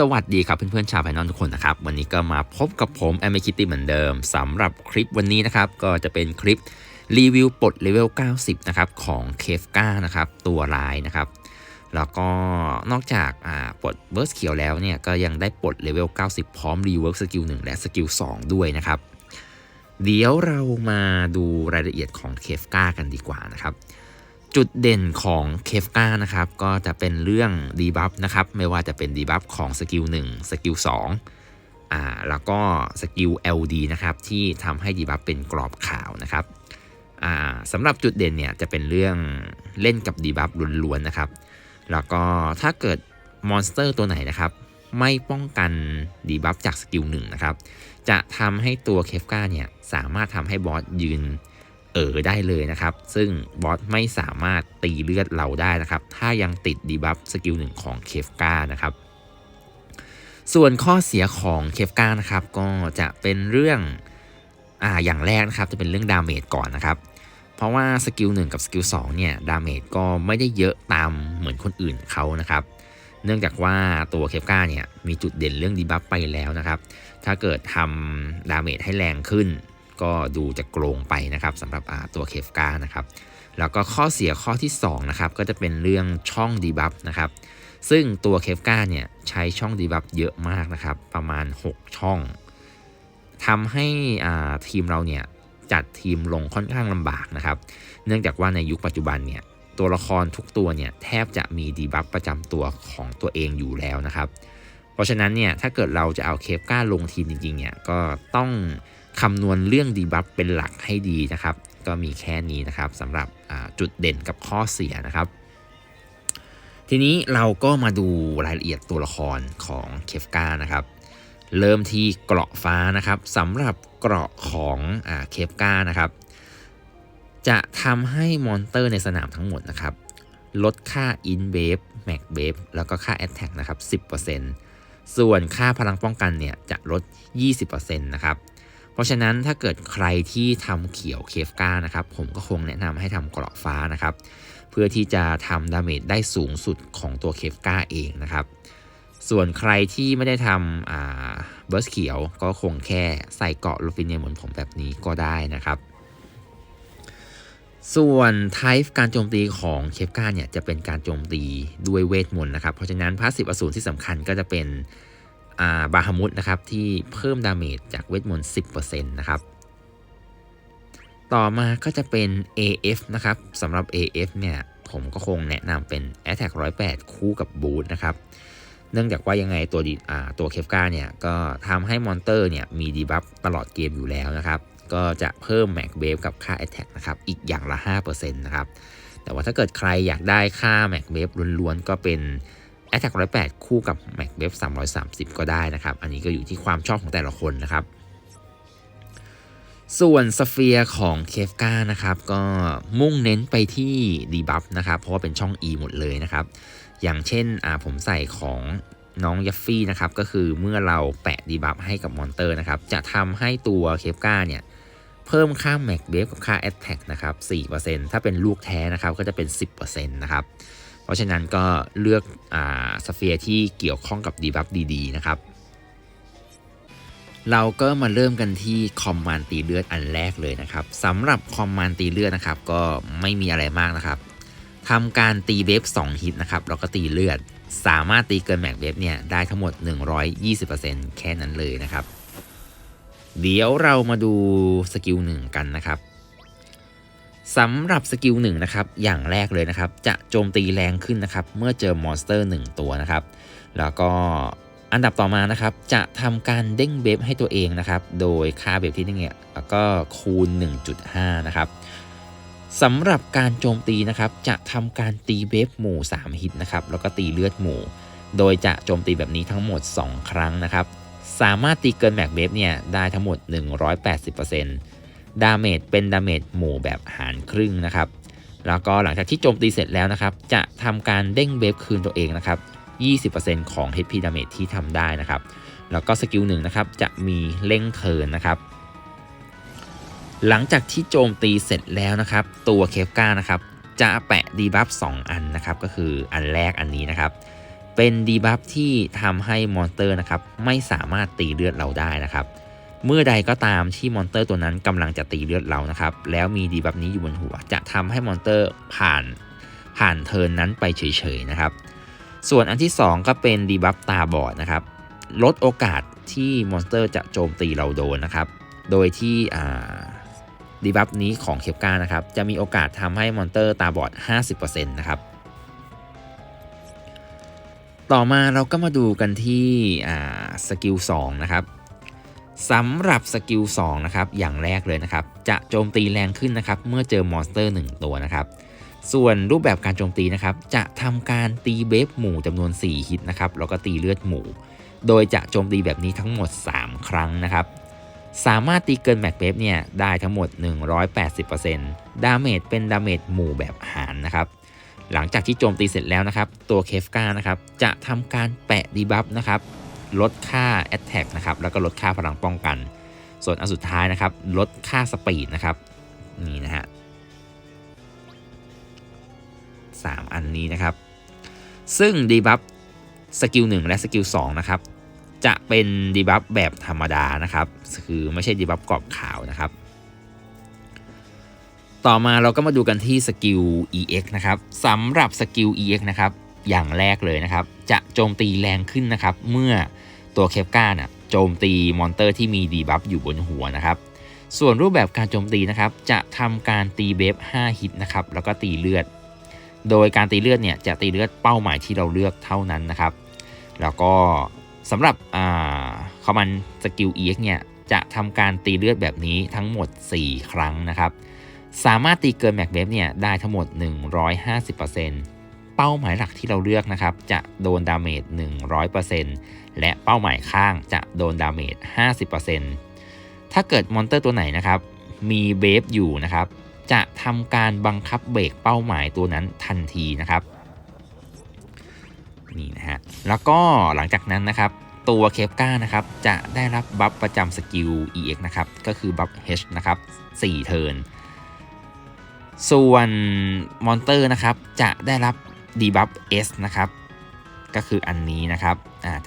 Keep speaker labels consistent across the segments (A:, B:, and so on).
A: สวัสดีครับเพื่อนๆชาวไพนอนทุกคนนะครับ วันนี้ก็มาพบกับผมแอมเมคิตี้เหมือนเดิมสำหรับคลิปวันนี้นะครับ ก็จะเป็นคลิปรีวิวปลดเลเวล 90 นะครับ ของเคฟก้านะครับ ตัวลายนะครับ แล้วก็นอกจากปลดเบิร์สเขียวแล้วเนี่ย ก็ยังได้ปลดเลเวล 90 พร้อมรีเวิร์กสกิล 1 และสกิล 2 ด้วยนะครับ เดี๋ยวเรามาดูรายละเอียดของเคฟก้ากันดีกว่านะครับ จุดเด่นของเคฟก้านะครับก็จะเป็นเรื่องดีบัฟนะครับไม่ว่าจะเป็นดีบัฟของสกิล1สกิล2อ่าแล้วก็สกิล LD นะครับที่ทำให้ดีบัฟเป็นกรอบขาวนะครับอ่าสำหรับจุดเด่นเนี่ยจะเป็นเรื่องเล่นกับดีบัฟล้วนๆนะครับแล้วก็ถ้าเกิดมอนสเตอร์ตัวไหนนะครับไม่ป้องกันดีบัฟจากสกิลหนึ่งนะครับจะทำให้ตัวเคฟก้าเนี่ยสามารถทำให้บอสยืน เออได้เลยนะครับ ซึ่งบอสไม่สามารถตีเลือดเราได้นะครับ ถ้ายังติดดีบัฟสกิลหนึ่งของเคฟกานะครับ ส่วนข้อเสียของเคฟกานะครับ ก็จะเป็นเรื่องอ่าอย่างแรกนะครับ จะเป็นเรื่องดาเมจก่อนนะครับ เพราะว่าสกิล1กับสกิล2เนี่ยดาเมจก็ไม่ได้เยอะตามเหมือนคนอื่นเขานะครับเนื่องจากว่าตัวเคฟก้าเนี่ยมีจุดเด่นเรื่องดีบัฟไปแล้วนะครับ ถ้าเกิดทำดาเมจให้แรงขึ้น ก็ดูจะโกงไปนะครับสำหรับตัวเคฟกานะครับแล้วก็ข้อเสียข้อที่2นะครับก็จะเป็นเรื่องช่องดีบัฟนะครับซึ่งตัวเคฟกาเนี่ยใช้ช่องดีบัฟเยอะมากนะครับประมาณ 6 ช่องทำให้ทีมเราเนี่ยจัดทีมลงค่อนข้างลำบากนะครับ เนื่องจากว่าในยุคปัจจุบันเนี่ยตัวละครทุกตัวเนี่ยแทบจะมีดีบัฟประจำตัวของตัวเองอยู่แล้วนะครับ เพราะฉะนั้นเนี่ยถ้าเกิดเราจะเอาเคฟก้าลงทีมจริงๆเนี่ยก็ต้อง คำนวณเรื่องดีบัฟเป็นหลักให้ดีนะครับ ก็มีแค่นี้นะครับสำหรับจุดเด่นกับข้อเสียนะครับ ทีนี้เราก็มาดูรายละเอียดตัวละครของเคฟกานะครับ เริ่มที่เกราะฟ้านะครับสำหรับเกราะของเคฟกานะครับ จะทำให้มอนเตอร์ในสนามทั้งหมดนะครับ ลดค่า In b a v e Max b a v e แล้วก็ค่า Attack นะครับ 10%ส่วนค่าพลังป้องกันเนี่ยจะลด 20%นะครับ เพราะฉะนั้นถ้าเกิดใครที่ทำเขียวเคฟก้านะครับผมก็คงแนะนำให้ทำเกราะฟ้านะครับเพื่อที่จะทำดาเมจได้สูงสุดของตัวเคฟก้าเองนะครับส่วนใครที่ไม่ได้ทำอ่าเบิร์สเขียวก็คงแค่ใส่เกาะลูฟินเนียเหมือนผมแบบนี้ก็ได้นะครับ ส่วนไทป์การโจมตีของเคฟก้าเนี่ยจะเป็นการโจมตีด้วยเวทมนต์นะครับ เพราะฉะนั้นพาสซีฟอสูรที่สำคัญก็จะเป็น บาฮามุดนะครับที่เพิ่มดาเมจจากเวทมนต์ 10%นะครับ ต่อมาก็จะเป็น AF นะครับสำหรับ AF เนี่ยผมก็คงแนะนำเป็น Attack 108 คู่กับบูทนะครับ เนื่องจากว่ายังไงตัวตัวเคฟกาเนี่ยก็ทำให้มอนเตอร์เนี่ยมีดีบัฟตลอดเกมอยู่แล้วนะครับ ก็จะเพิ่มแม็กเบฟกับค่า Attack นะครับอีกอย่างละ 5%นะครับ แต่ว่าถ้าเกิดใครอยากได้ค่าแม็กเบฟล้วนๆก็เป็น Attack 108 คู่กับ Mac w e b 330 ก็ได้นะครับ อันนี้ก็อยู่ที่ความชอบของแต่ละคนนะครับ ส่วนสเฟียร์ของเคฟก้านะครับ ก็มุ่งเน้นไปที่ดีบัฟนะครับ เพราะว่าเป็นช่อง E หมดเลยนะครับ อย่างเช่นผมใส่ของน้องยัฟฟี่นะครับ ก็คือเมื่อเราแปะดีบัฟให้กับมอนเตอร์นะครับ จะทำให้ตัวเคฟก้าเนี่ยเพิ่มค่า Mac w e b กับค่า Attack นะครับ 4%ถ้าเป็นลูกแท้นะครับ ก็จะเป็น 10%นะครับ เพราะฉะนั้นก็เลือกอ่าสเฟียร์ที่เกี่ยวข้องกับดีบัฟดีๆนะครับ เราก็มาเริ่มกันที่คอมมานด์ตีเลือดอันแรกเลยนะครับสำหรับคอมมานด์ตีเลือดนะครับ ก็ไม่มีอะไรมากนะครับทำการตีเวฟ2ฮิตนะครับแล้วก็ตีเลือด สามารถตีเกินแม็กเวฟเนี่ยได้ทั้งหมด 120%แค่นั้นเลยนะครับ เดี๋ยวเรามาดูสกิลหนึ่งกันนะครับ สำหรับสกิลหนึ่งนะครับ อย่างแรกเลยนะครับ จะโจมตีแรงขึ้นนะครับ เมื่อเจอมอนสเตอร์ 1 ตัวนะครับ แล้วก็อันดับต่อมานะครับ จะทำการเด้งเบฟให้ตัวเองนะครับ โดยค่าเบฟที่นี่เนี่ยแล้วก็คูณ 1.5 นะครับสำหรับการโจมตีนะครับ จะทำการตีเบฟหมู่ 3 ฮิตนะครับ แล้วก็ตีเลือดหมู่ โดยจะโจมตีแบบนี้ทั้งหมด 2 ครั้งนะครับ สามารถตีเกินแม็กเบฟเนี่ยได้ทั้งหมด 180% ดาเมจเป็นดาเมจหมู่แบบหารครึ่งนะครับ แล้วก็หลังจากที่โจมตีเสร็จแล้วนะครับ จะทำการเด้งเบฟคืนตัวเองนะครับ 20%ของ HP damage ที่ทำได้นะครับ แล้วก็สกิลหนึ่งนะครับ จะมีเร่งเทินนะครับ หลังจากที่โจมตีเสร็จแล้วนะครับ ตัวเคฟกานะครับ จะแปะดีบัฟ2อันนะครับ ก็คืออันแรกอันนี้นะครับ เป็นดีบัฟที่ทำให้มอนสเตอร์นะครับ ไม่สามารถตีเลือดเราได้นะครับ เมื่อใดก็ตามที่มอนสเตอร์ตัวนั้นกำลังจะตีเลือดเรานะครับ แล้วมีดีบัฟนี้อยู่บนหัว จะทำให้มอนสเตอร์ผ่านผ่านเทิร์นนั้นไปเฉยๆนะครับ ส่วนอันที่ 2 ก็เป็นดีบัฟตาบอดนะครับ ลดโอกาสที่มอนสเตอร์จะโจมตีเราโดนนะครับ โดยที่ดีบัฟนี้ของเคปกานะครับ จะมีโอกาสทำให้มอนสเตอร์ตาบอด 50%นะครับ ต่อมาเราก็มาดูกันที่สกิล2นะครับ สำหรับสกิล2นะครับอย่างแรกเลยนะครับจะโจมตีแรงขึ้นนะครับเมื่อเจอมอนสเตอร์ 1 ตัวนะครับส่วนรูปแบบการโจมตีนะครับจะทำการตีเบฟหมู่จำนวน 4 ฮิตนะครับแล้วก็ตีเลือดหมู่ โดยจะโจมตีแบบนี้ทั้งหมด 3 ครั้งนะครับสามารถตีเกินแม็กเบฟเนี่ยได้ทั้งหมด 180%ดาเมจเป็นดาเมจหมู่แบบหารนะครับหลังจากที่โจมตีเสร็จแล้วนะครับตัวเคฟกานะครับจะทำการแปะดีบัฟนะครับ ลดค่า Attack นะครับแล้วก็ลดค่าพลังป้องกัน ส่วนอันสุดท้ายนะครับลดค่าสปีดนะครับนี่นะฮะสามอันนี้นะครับ ซึ่งดีบัฟสกิล1และสกิล2นะครับจะเป็นดีบัฟแบบธรรมดานะครับคือไม่ใช่ดีบัฟกรอบขาวนะครับ ต่อมาเราก็มาดูกันที่สกิล EX นะครับสำหรับสกิล EX นะครับ อย่างแรกเลยนะครับ จะโจมตีแรงขึ้นนะครับ เมื่อตัวเคปก้าน่ะโจมตีมอนเตอร์ที่มีดีบัฟอยู่บนหัวนะครับ ส่วนรูปแบบการโจมตีนะครับ จะทำการตีเบฟ5ฮิตนะครับ แล้วก็ตีเลือด โดยการตีเลือดเนี่ยจะตีเลือดเป้าหมายที่เราเลือกเท่านั้นนะครับ แล้วก็สำหรับคอมมานสกิล EX เนี่ยจะทำการตีเลือดแบบนี้ทั้งหมด 4 ครั้งนะครับ สามารถตีเกินแม็กเบฟเนี่ยได้ทั้งหมด 150% เป้าหมายหลักที่เราเลือกนะครับ จะโดนดาเมจ 100%และเป้าหมายข้างจะโดนดาเมจ 50%ถ้าเกิดมอนเตอร์ตัวไหนนะครับ มีเบฟอยู่นะครับ จะทำการบังคับเบรกเป้าหมายตัวนั้นทันทีนะครับนี่นะฮะ แล้วก็หลังจากนั้นนะครับ ตัวเคปก้านะครับ จะได้รับบัฟประจำสกิล EX นะครับ ก็คือบัฟ H นะครับ4เทิร์นส่วนมอนเตอร์นะครับ จะได้รับ ดีบัฟ S นะครับ ก็คืออันนี้นะครับ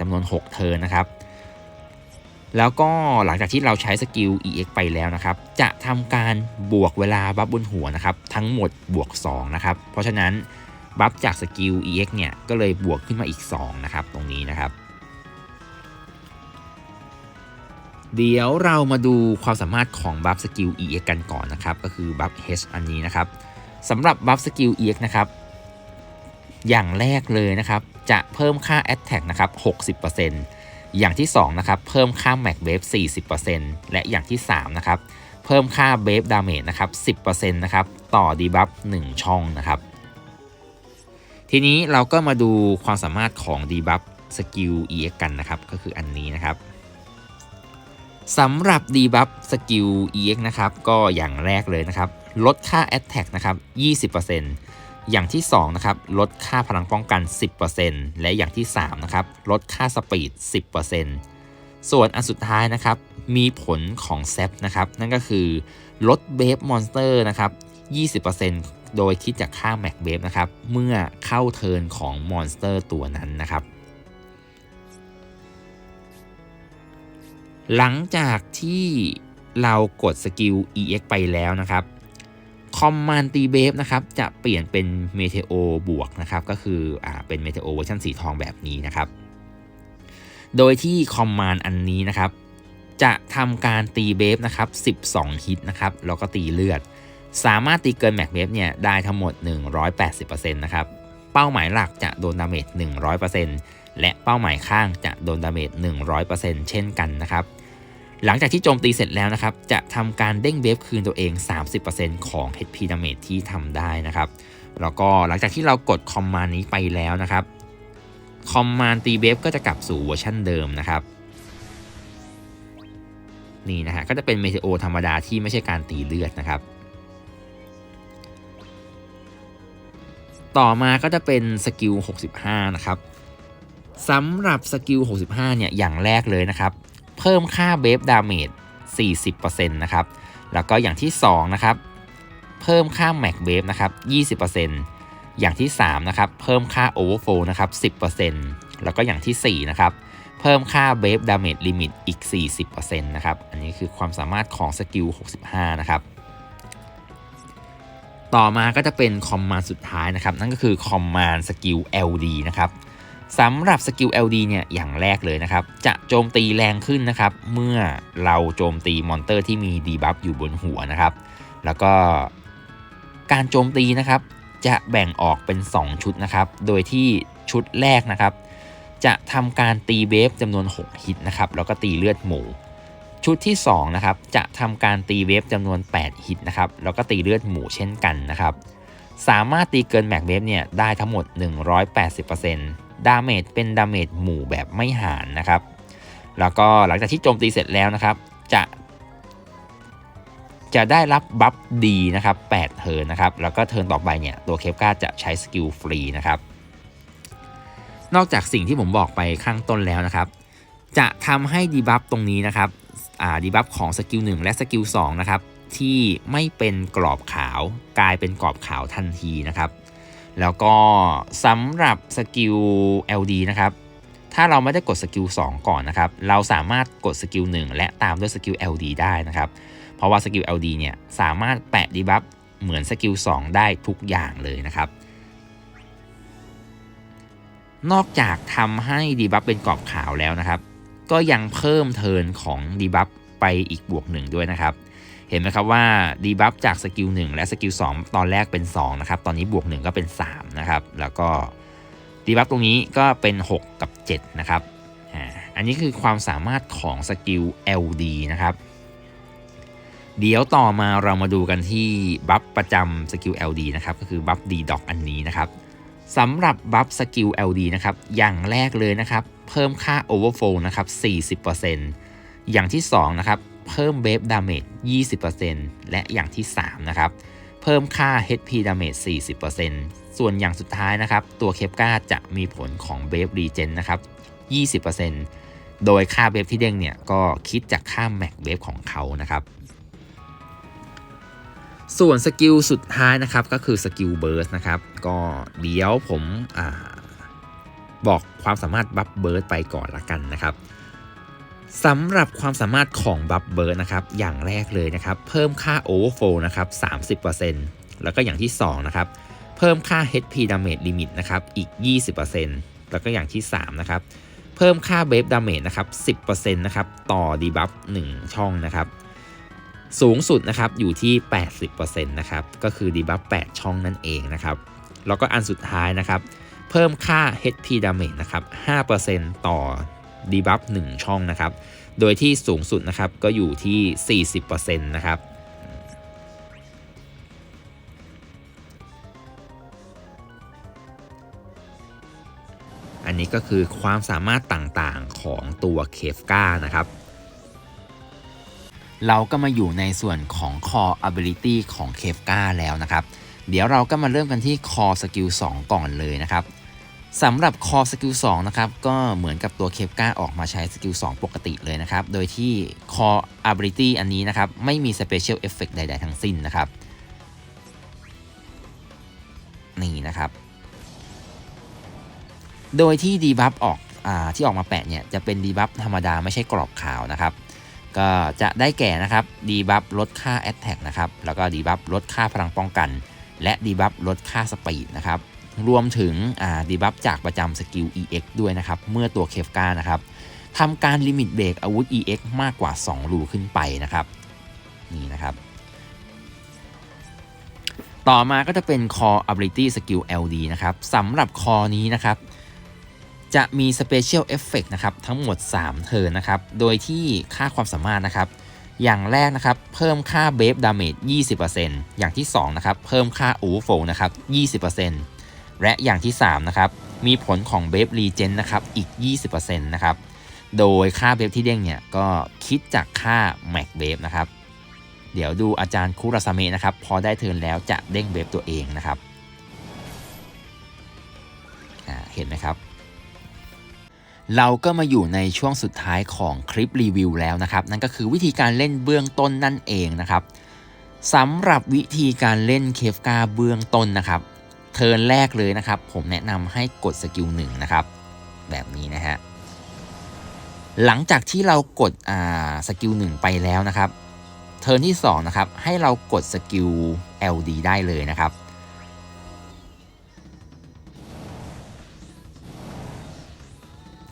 A: จำนวน 6 เทิร์นนะครับ แล้วก็หลังจากที่เราใช้สกิล EX ไปแล้วนะครับ จะทำการบวกเวลาบัฟบนหัวนะครับ ทั้งหมดบวก 2 นะครับ เพราะฉะนั้นบัฟจากสกิล EX เนี่ย ก็เลยบวกขึ้นมาอีก 2 นะครับ ตรงนี้นะครับ เดี๋ยวเรามาดูความสามารถของบัฟสกิล EX กันก่อนนะครับ ก็คือบัฟ H อันนี้นะครับสำหรับบัฟสกิล EX นะครับ อย่างแรกเลยนะครับ จะเพิ่มค่า Attack นะครับ60%อย่างที่ 2 นะครับ เพิ่มค่า Max Wave 40%และอย่างที่ 3 นะครับ เพิ่มค่า Wave Damage นะครับ10%นะครับ ต่อดีบัฟ1ช่องนะครับ ทีนี้เราก็มาดูความสามารถของดีบัฟสกิล EX กันนะครับ ก็คืออันนี้นะครับสำหรับดีบัฟสกิล EX นะครับ ก็อย่างแรกเลยนะครับ ลดค่า Attack นะครับ 20% อย่างที่2นะครับลดค่าพลังป้องกัน 10%และอย่างที่3นะครับลดค่าสปีด 10%ส่วนอันสุดท้ายนะครับมีผลของเซฟนะครับนั่นก็คือลดเบฟมอนสเตอร์นะครับ20%โดยคิดจากค่าแม็กเบฟนะครับเมื่อเข้าเทิร์นของมอนสเตอร์ตัวนั้นนะครับหลังจากที่เรากดสกิล EX ไปแล้วนะครับ คอมมานตีเบฟนะครับจะเปลี่ยนเป็นเมเทโอบวกนะครับก็คืออ่าเป็นเมเทโอเวอร์ชันสีทองแบบนี้นะครับ โดยที่คอมมานอันนี้นะครับจะทำการตีเบฟนะครับ 12 ฮิตนะครับ แล้วก็ตีเลือด สามารถตีเกินแม็กเบฟเนี่ยได้ทั้งหมด 180%นะครับ เป้าหมายหลักจะโดนดาเมจ 100%และเป้าหมายข้างจะโดนดาเมจ 100%เช่นกันนะครับ หลังจากที่โจมตีเสร็จแล้วนะครับ จะทำการเด้งเบฟคืนตัวเอง 30%ของ HP damage ที่ทำได้นะครับ แล้วก็หลังจากที่เรากดคอมมานด์นี้ไปแล้วนะครับ คอมมานด์ตีเบฟก็จะกลับสู่เวอร์ชันเดิมนะครับ นี่นะฮะ ก็จะเป็นเมเทโอธรรมดาที่ไม่ใช่การตีเลือดนะครับ ต่อมาก็จะเป็นสกิล 65 นะครับสำหรับสกิล 65 เนี่ย อย่างแรกเลยนะครับ เพิ่มค่าเบฟดาเมจ40%นะครับ แล้วก็อย่างที่2นะครับ เพิ่มค่าแม็กเบฟนะครับ 20%อย่างที่3นะครับ เพิ่มค่า overflow นะครับ 10%แล้วก็อย่างทีสี่4นะครับ เพิ่มค่า wave damage limit อีก 40%นะครับ อันนี้คือความสามารถของสกิล 65 นะครับ ต่อมาก็จะเป็นคอมมานด์สุดท้ายนะครับ นั่นก็คือคอมมานด์สกิล LD นะครับ สำหรับสกิล LD เนี่ยอย่างแรกเลยนะครับ จะโจมตีแรงขึ้นนะครับ เมื่อเราโจมตีมอนเตอร์ที่มีดีบัฟอยู่บนหัวนะครับ แล้วก็การโจมตีนะครับ จะแบ่งออกเป็น 2 ชุดนะครับ โดยที่ชุดแรกนะครับ จะทำการตีเวฟจำนวน 6 ฮิตนะครับ แล้วก็ตีเลือดหมู ชุดที่2นะครับจะทำการตีเวฟจำนวน 8 ฮิตนะครับ แล้วก็ตีเลือดหมูเช่นกันนะครับ สามารถตีเกินแม็กเวฟเนี่ยได้ทั้งหมด 180% ดาเมจเป็นดาเมจหมู่แบบไม่หารนะครับ แล้วก็หลังจากที่โจมตีเสร็จแล้วนะครับ จะจะได้รับบัฟดีนะครับ8เทิร์นนะครับ แล้วก็เทิร์นต่อไปเนี่ยตัวเคปกาจะใช้สกิลฟรีนะครับ นอกจากสิ่งที่ผมบอกไปข้างต้นแล้วนะครับ จะทำให้ดีบัฟตรงนี้นะครับอ่าดีบัฟของสกิล1และสกิล2นะครับที่ไม่เป็นกรอบขาวกลายเป็นกรอบขาวทันทีนะครับ แล้วก็สำหรับสกิล LD นะครับ ถ้าเราไม่ได้กดสกิล2ก่อนนะครับ เราสามารถกดสกิล1และตามด้วยสกิล LD ได้นะครับ เพราะว่าสกิล LD เนี่ยสามารถแปะดีบัฟเหมือนสกิล2ได้ทุกอย่างเลยนะครับ นอกจากทำให้ดีบัฟเป็นกรอบขาวแล้วนะครับ ก็ยังเพิ่มเทิร์นของดีบัฟไปอีกบวกหนึ่งด้วยนะครับ เห็นไหมครับว่าดีบัฟจากสกิล1และสกิล2ตอนแรกเป็น2นะครับตอนนี้บวก 1 ก็เป็น3นะครับแล้วก็ดีบัฟตรงนี้ก็เป็น 6 กับ 7 นะครับอันนี้คือความสามารถของสกิล LD นะครับเดี๋ยวต่อมาเรามาดูกันที่บัฟประจำสกิล LD นะครับก็คือบัฟ D Doc อันนี้นะครับสำหรับบัฟสกิล LD นะครับอย่างแรกเลยนะครับ เพิ่มค่า Overflow นะครับ40%อย่างที่2นะครับ เพิ่มเบฟดาเมจ20%และอย่างที่ 3 นะครับ เพิ่มค่า HP Damage 40%ส่วนอย่างสุดท้ายนะครับ ตัวเคปกาจะมีผลของเบฟรีเจนนะครับ 20%โดยค่าเบฟที่เด้งเนี่ย ก็คิดจากค่าแม็กเบฟของเขานะครับ ส่วนสกิลสุดท้ายนะครับ ก็คือสกิลเบิร์สนะครับ ก็เดี๋ยวผมอบอกความสามารถบัฟเบิร์สไปก่อนละกันนะครับ สำหรับความสามารถของบัฟเบิร์นะครับ อย่างแรกเลยนะครับ เพิ่มค่า Overflow นะครับ30%แล้วก็อย่างที่ 2 นะครับ เพิ่มค่า HP Damage Limit นะครับ อีก 20%แล้วก็อย่างที่ 3 นะครับ เพิ่มค่า b a f e Damage นะครับ 10%นะครับ ต่อ Debuff 1ช่องนะครับ สูงสุดนะครับ อยู่ที่ 80%นะครับ ก็คือ Debuff 8ช่องนั่นเองนะครับ แล้วก็อันสุดท้ายนะครับ เพิ่มค่า HP Damage นะครับ 5%ต่อ debuff 1ช่องนะครับ โดยที่สูงสุดนะครับก็อยู่ที่ 40%นะครับอันนี้ก็คือความสามารถต่างๆของตัวเคฟกานะครับ เราก็มาอยู่ในส่วนของ core ability ของเคฟกาแล้วนะครับ เดี๋ยวเราก็มาเริ่มกันที่ core skill 2 ก่อนเลยนะครับ สำหรับคอสกิล2นะครับก็เหมือนกับตัวเคปก้าออกมาใช้สกิล2ปกติเลยนะครับ โดยที่คอ ability อันนี้นะครับ ไม่มี special effect ใด ๆ ทั้งสิ้นนะครับ นี่นะครับ โดยที่ดีบัฟออกอที่ออกมาแปะเนี่ย จะเป็นดีบัฟธรรมดาไม่ใช่กรอบขาวนะครับ ก็จะได้แก่นะครับดีบัฟลดค่า attack นะครับ แล้วก็ดีบัฟลดค่าพลังป้องกัน และดีบัฟลดค่าสปีดนะครับ รวมถึงดีบัฟจากประจำสกิล EX ด้วยนะครับ เมื่อตัวเคฟกานะครับทำการลิมิตเบรกอาวุธ EX มากกว่า 2 รูขึ้นไปนะครับ นี่นะครับ ต่อมาก็จะเป็น Core Ability Skill LD นะครับสำหรับคอนี้นะครับ จะมี Special Effect นะครับ ทั้งหมด 3 เทิร์นนะครับ โดยที่ค่าความสามารถนะครับอย่างแรกนะครับ เพิ่มค่า b a f e Damage 20%อย่างที่ 2 นะครับ เพิ่มค่า Overflow นะครับ 20% และอย่างที่3นะครับมีผลของเบฟรีเจนนะครับอีก 20%นะครับโดยค่าเบฟที่เด้งเนี่ยก็คิดจากค่าแม็กเบฟนะครับเดี๋ยวดูอาจารย์คุราซาเมะนะครับพอได้เทิร์นแล้วจะเด้งเบฟตัวเองนะครับเห็นไหมครับ เราก็มาอยู่ในช่วงสุดท้ายของคลิปรีวิวแล้วนะครับ นั่นก็คือวิธีการเล่นเบื้องต้นนั่นเองนะครับสำหรับวิธีการเล่นเคฟกาเบื้องต้นนะครับ เทิร์นแรกเลยนะครับ ผมแนะนำให้กดสกิลหนึ่งนะครับ แบบนี้นะฮะหลังจากที่เรากดอ่าสกิลหนึ่งไปแล้วนะครับเทิร์นที่2นะครับให้เรากดสกิล LD ได้เลยนะครับ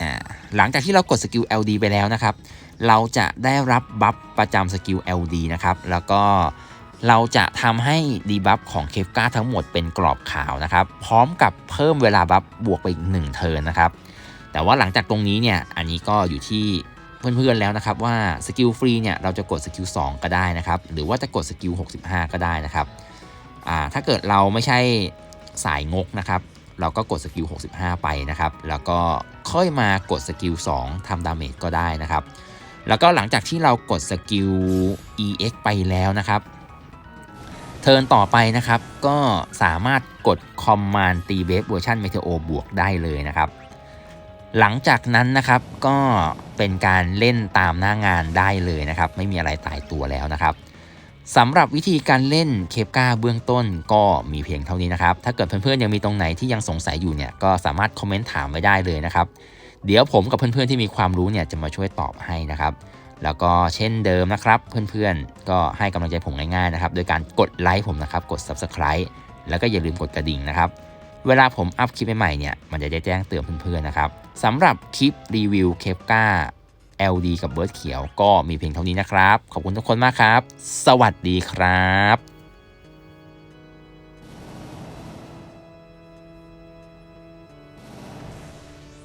A: อ่าหลังจากที่เรากดสกิล LD ไปแล้วนะครับ เราจะได้รับบัฟประจำสกิล LD นะครับ แล้วก็ เราจะทำให้ดีบัฟของเคฟกาทั้งหมดเป็นกรอบขาวนะครับ พร้อมกับเพิ่มเวลาบัฟบวกไปอีก1เทิร์นนะครับ แต่ว่าหลังจากตรงนี้เนี่ย อันนี้ก็อยู่ที่เพื่อนๆแล้วนะครับว่าสกิลฟรีเนี่ยเราจะกดสกิล2ก็ได้นะครับ หรือว่าจะกดสกิล65 ก็ได้นะครับถ้าเกิดเราไม่ใช่สายงกนะครับ เราก็กดสกิล65 ไปนะครับ แล้วก็ค่อยมากดสกิล2ทำดาเมจก็ได้นะครับ แล้วก็หลังจากที่เรากดสกิล EX ไปแล้วนะครับ เทิร์นต่อไปนะครับ ก็สามารถกดคอมมานด์ตีเบฟเวอร์ชันเมเทโอบวกได้เลยนะครับ หลังจากนั้นนะครับก็เป็นการเล่นตามหน้างานได้เลยนะครับ ไม่มีอะไรตายตัวแล้วนะครับสำหรับวิธีการเล่นเคปกาเบื้องต้นก็มีเพียงเท่านี้นะครับ ถ้าเกิดเพื่อนๆยังมีตรงไหนที่ยังสงสัยอยู่เนี่ยก็สามารถคอมเมนต์ถามไว้ได้เลยนะครับ เดี๋ยวผมกับเพื่อนๆที่มีความรู้เนี่ยจะมาช่วยตอบให้นะครับ แล้วก็เช่นเดิมนะครับเพื่อนๆ ก็ให้กำลังใจผมง่ายๆนะครับโดยการกดไลค์ผมนะครับกด Subscribe แล้วก็อย่าลืมกดกระดิ่งนะครับเวลาผมอัพคลิปใหม่ๆเนี่ยมันจะได้แจ้งเตือนเพื่อนๆนะครับสำหรับคลิปรีวิวเคปก้า LD กับเบิร์ดเขียวก็มีเพียงเท่านี้นะครับ ขอบคุณทุกคนมากครับ สวัสดีครับ